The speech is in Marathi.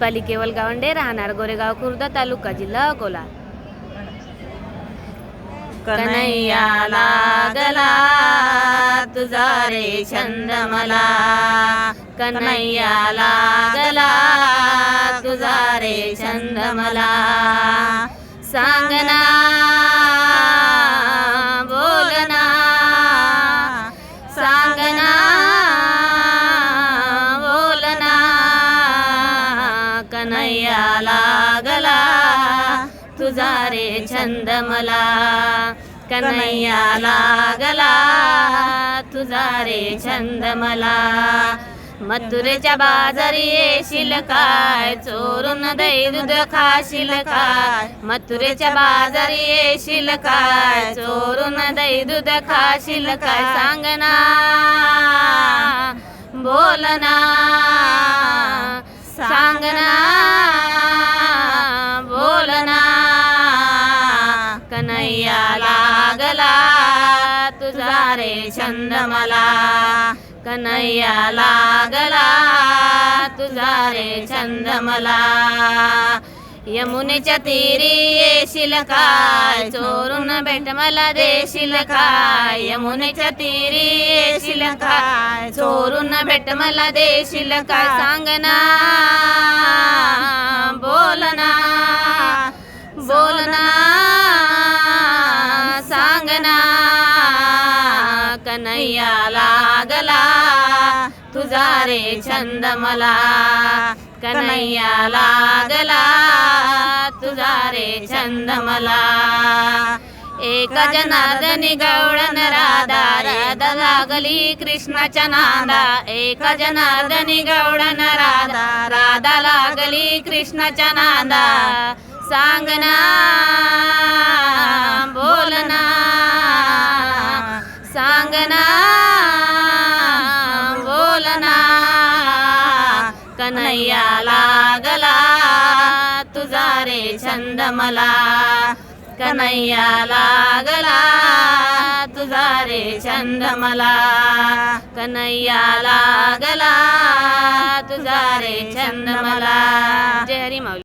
पालिकेवल गावंडे राहणार गोरेगाव खुर्द तालुका जिल्हा अकोला. कन्हैया लागला तुझा रे छंद मला. कन्हैया लागला तुझा रे छंद मला. सांगना कन्हैया लागला तुझा रे छंद मला कन्हैया लागला तुझा रे छंद मला मथुरेच्या बाजारी येशील काय? चोरून दही दूध खाशील काय? मथुरेच्या बाजारी येशील काय? चोरून दही दूध खाशील काय? सांगना बोलना सांगना बोलना कन्हैया लागला तुझा रे छंद मला. कन्हैया लागला तुझा रे छंद मला. यमुनेच्या तीरी येशील काय? चोरून भेट मला देशील काय? यमुनेच्या तीरी येशील काय? चोरून भेट मला देशील काय सांगना बोलना बोलना सांगना कन्हैया लागला. तुझा रे छंद मला. कन्हैया लागला. तुझा रे छंद मला. एक जनार्दनी गवळण राधा राधा लागली कृष्णाच्या नादा. एक जनार्दनी गवळण राधा राधा लागली कृष्णाच्या नादा. सांगना बोलना सांगना बोलना कन्हैया लागला तुझा रे छंद मला. कन्हैया लागला तुझा रे छंद मला कन्हैया लागला तुझा रे छंद मला जय हरी माऊली.